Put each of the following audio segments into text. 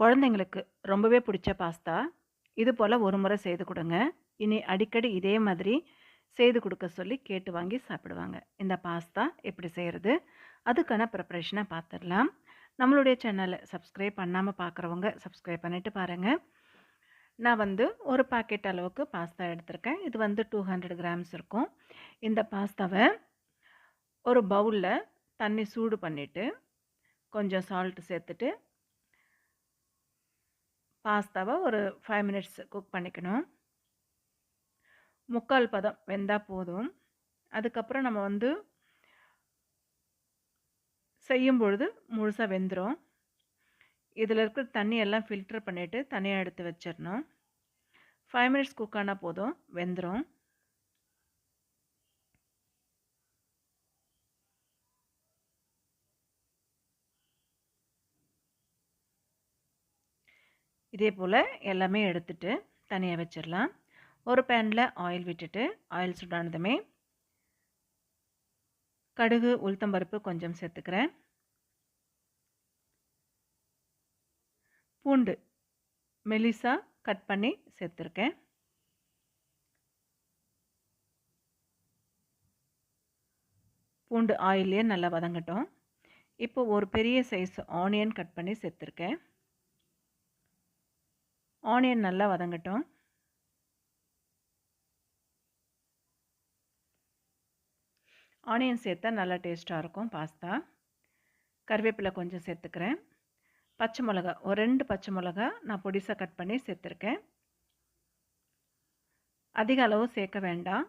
குழந்தைங்களுக்கு ரொம்பவே பிடிச்ச பாஸ்தா. இது போல் ஒரு முறை செய்து கொடுங்க. இனி அடிக்கடி இதே மாதிரி செய்து கொடுக்க சொல்லி கேட்டு வாங்கி சாப்பிடுவாங்க. இந்த பாஸ்தா எப்படி செய்கிறது அதுக்கான ப்ரிப்ரேஷனை பார்த்துடலாம் நம்மளுடைய சேனலை சப்ஸ்கிரைப் பண்ணாமல் பார்க்குறவங்க சப்ஸ்கிரைப் பண்ணிவிட்டு பாருங்கள் நான் வந்து ஒரு பாக்கெட் அளவுக்கு பாஸ்தா எடுத்திருக்கேன். இது வந்து டூ ஹண்ட்ரட் கிராம்ஸ் இருக்கும். இந்த பாஸ்தாவை ஒரு பவுலில் தண்ணி சூடு பண்ணிவிட்டு கொஞ்சம் சால்ட் சேர்த்துட்டு பாஸ்தாவை ஒரு ஃபைவ் மினிட்ஸ் குக் பண்ணிக்கணும். முக்கால் பதம் வெந்தால் போதும். அதுக்கப்புறம் நம்ம வந்து செய்யும் பொழுது முழுசாக வெந்துடும் இதில் இருக்கிற தண்ணி எல்லாம் ஃபில்டர் பண்ணிவிட்டு தனியாக எடுத்து வச்சிடணும். ஃபைவ் மினிட்ஸ் குக் ஆனால் போதும். வெந்துடும் இதே போல் எல்லாமே எடுத்துட்டு தனியாக வச்சிடலாம் ஒரு பேனில் ஆயில் விட்டுட்டு ஆயில் சுடானதுமே கடுகு உளுத்தம்பருப்பு கொஞ்சம் சேர்த்துக்கிறேன். பூண்டு மெலிசா கட் பண்ணி சேர்த்துருக்கேன். பூண்டு ஆயிலே நல்லா வதங்கட்டும். இப்போ ஒரு பெரிய சைஸ் ஆனியன் கட் பண்ணி சேர்த்துருக்கேன். ஆனியன் நல்லா வதங்கட்டும். ஆனியன் சேர்த்தா நல்லா டேஸ்ட்டாக இருக்கும் பாஸ்தா. கருவேப்பிலை கொஞ்சம் சேர்த்துக்கிறேன். பச்சை மிளகா ஒரு ரெண்டு பச்சை மிளகா நான் பொடிசாக கட் பண்ணி சேர்த்துருக்கேன். அதிக அளவு சேர்க்க வேண்டாம்.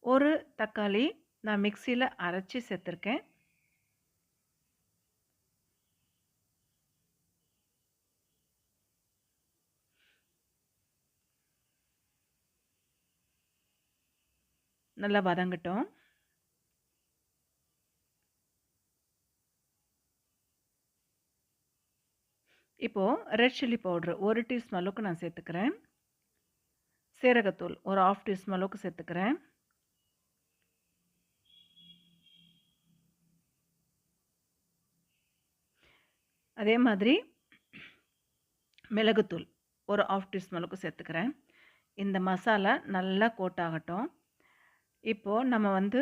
ஒரு தக்காளி நான் மிக்சியில் அரைச்சி சேர்த்துருக்கேன். நல்லா வதங்கட்டும். இப்போது ரெட் சில்லி பவுட்ரு ஒரு டீஸ்பூன் அளவுக்கு நான் சேர்த்துக்கிறேன். சீரகத்தூள் ஒரு ஆஃப் டீஸ்பூன் அளவுக்கு சேர்த்துக்கிறேன். அதே மாதிரி மிளகுத்தூள் ஒரு ஆஃப் டீஸ்பூன் அளவுக்கு சேர்த்துக்கிறேன். இந்த மசாலா நல்லா கோட் ஆகட்டும் இப்போது நம்ம வந்து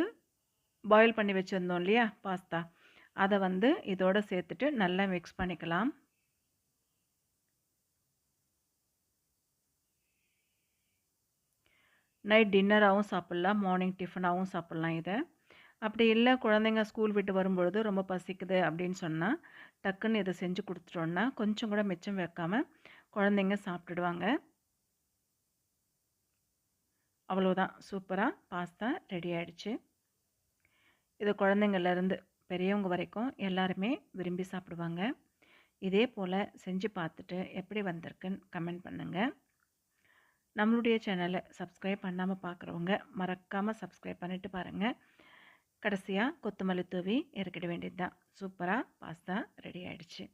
பாயில் பண்ணி வச்சுருந்தோம் இல்லையா பாஸ்தா அதை வந்து இதோடு சேர்த்துட்டு நல்லா மிக்ஸ் பண்ணிக்கலாம். நைட் டின்னராகவும் சாப்பிட்லாம் மார்னிங் டிஃபனாகவும் சாப்பிட்லாம் இதை. அப்படி இல்லை குழந்தைங்க ஸ்கூல் விட்டு வரும்பொழுது ரொம்ப பசிக்குது அப்படின்னு சொன்னால் டக்குன்னு இதை செஞ்சு கொடுத்துட்டோன்னா கொஞ்சம் கூட மிச்சம் வைக்காமல் குழந்தைங்க சாப்பிட்டுடுவாங்க. அவ்வளோதான் சூப்பராக பாஸ்தா ரெடி ஆகிடுச்சு இது குழந்தைங்கள்லேருந்து பெரியவங்க வரைக்கும் எல்லாருமே விரும்பி சாப்பிடுவாங்க. இதே போல் செஞ்சு பார்த்துட்டு எப்படி வந்திருக்குன்னு கமெண்ட் பண்ணுங்கள் நம்மளுடைய சேனலை சப்ஸ்கிரைப் பண்ணாமல் பார்க்குறவங்க மறக்காமல் சப்ஸ்கிரைப் பண்ணிவிட்டு பாருங்கள் கடைசியாக கொத்தமல்லி தூவி இறக்கிட வேண்டியது தான் சூப்பராக பாஸ்தா ரெடி ஆகிடுச்சு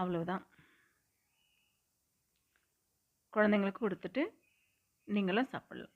அவ்வளோதான் குழந்தைங்களுக்கு கொடுத்துட்டு நீங்களும் சாப்பிட்லாம்.